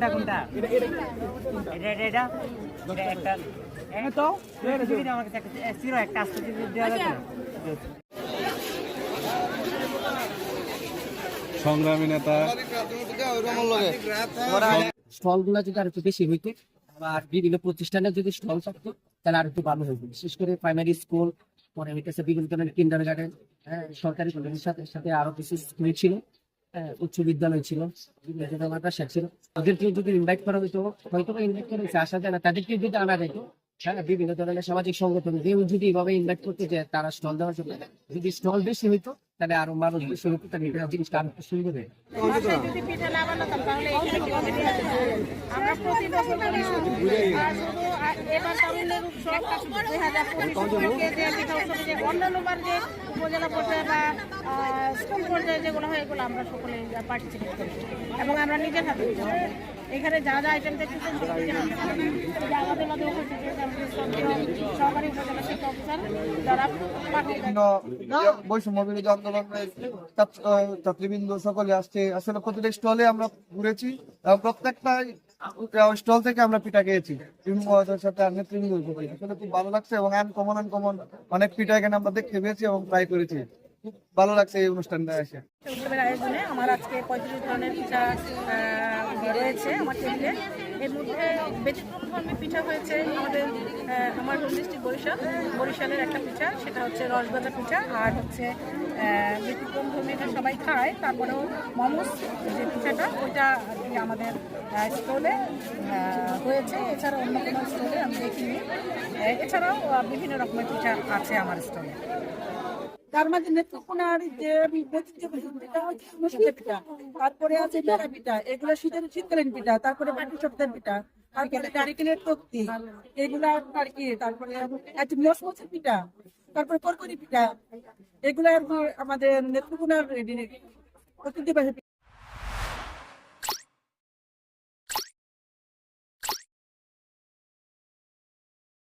কোনটা কোনটা? এটা এটা এটা? এটা এটা একটা এটা তো? একটা একটা আসতে দিবি দেওয়া সংগ্রামী নেতা। স্টলগুলো যদি আর একটু বেশি হইতো আর বিভিন্ন প্রতিষ্ঠানে যদি স্টল থাকতো তাহলে আর একটু ভালো হইতো। বিশেষ করে প্রাইমারি স্কুল পরে হইতেছে বিভিন্ন ধরনের কিন্ডার গার্ডেন সরকারি কলেজের সাথে সাথে আরও কিছু স্কুল ছিল। হ্যাঁ, উচ্চ বিদ্যালয় ছিল। মাদ্রাসা ছিল। ওদেরকে যদি ইনভাইট করা হইতো হয়তো ইনভাইট করে আসা যায় না। তাদেরকে যদি আনা যেত হ্যাঁ বিভিন্ন ধরনের সামাজিক সংগঠন কেউ যদি এভাবে ইনভাইট করতে যে তারা স্টল দেওয়ার জন্য। যদি স্টল বেশি হইতো, তাহলে আরও মানুষ বেশি হইতো, তাহলে এটা জিনিসটা আরও সুন্দর হতো যে উপজেলা এবং আমরা নিজের হাতে এখানে যা যা আইটেম হাতে আমাদের মধ্যে উপস্থিত রয়েছে আমাদের শ্রদ্ধেয় সহকারী উপজেলা শিক্ষা অফিসার যারা পাঠিয়ে বিভিন্ন ছাত্র- সকলে আসছে। আসলে প্রতিটা স্টলে আমরা ঘুরেছি স্টল থেকে আমরা পিঠা খেয়েছি। আসলে খুব ভালো লাগছে এবং অনেক পিঠা এখানে আমরা দেখতে পেয়েছি এবং ট্রাই করেছি। ভালো লাগছে এই অনুষ্ঠানটা এসে। উৎসবের আয়োজনে আমার আজকে পঁয়ত্রিশ ধরনের পিঠা রয়েছে আমার টেবিলে। এর মধ্যে ব্যতিক্রম ধর্মী পিঠা হয়েছে আমাদের আমার হোম ডিস্ট্রিক্ট বরিশাল। বরিশালের একটা পিঠা, সেটা হচ্ছে রসগোল্লা পিঠা আর হচ্ছে ব্যতিক্রম ধর্মী এটা সবাই খায়। তারপরেও মোমোস যে পিঠাটা, ওইটা আমাদের স্টলে হয়েছে। এছাড়া অন্য কোনো স্টলে আমি দেখিনি। এছাড়াও বিভিন্ন রকমের পিঠা আছে আমার স্টলে। তার মাঝে নেত্রকোনার যে পিঠা। তারপরে আছে বেড়া পিঠা। এগুলো শীতের শীতকালীন পিঠা, তারপরে বাটি সপ্তাহের পিঠা। তারপরে নারিকেলের তক্তি, এগুলা আর কি, তারপরে মসমসের পিঠা, তারপরে করকরি পিঠা। এগুলা আমাদের নেত্রকোনার ঐতিহ্যবাহী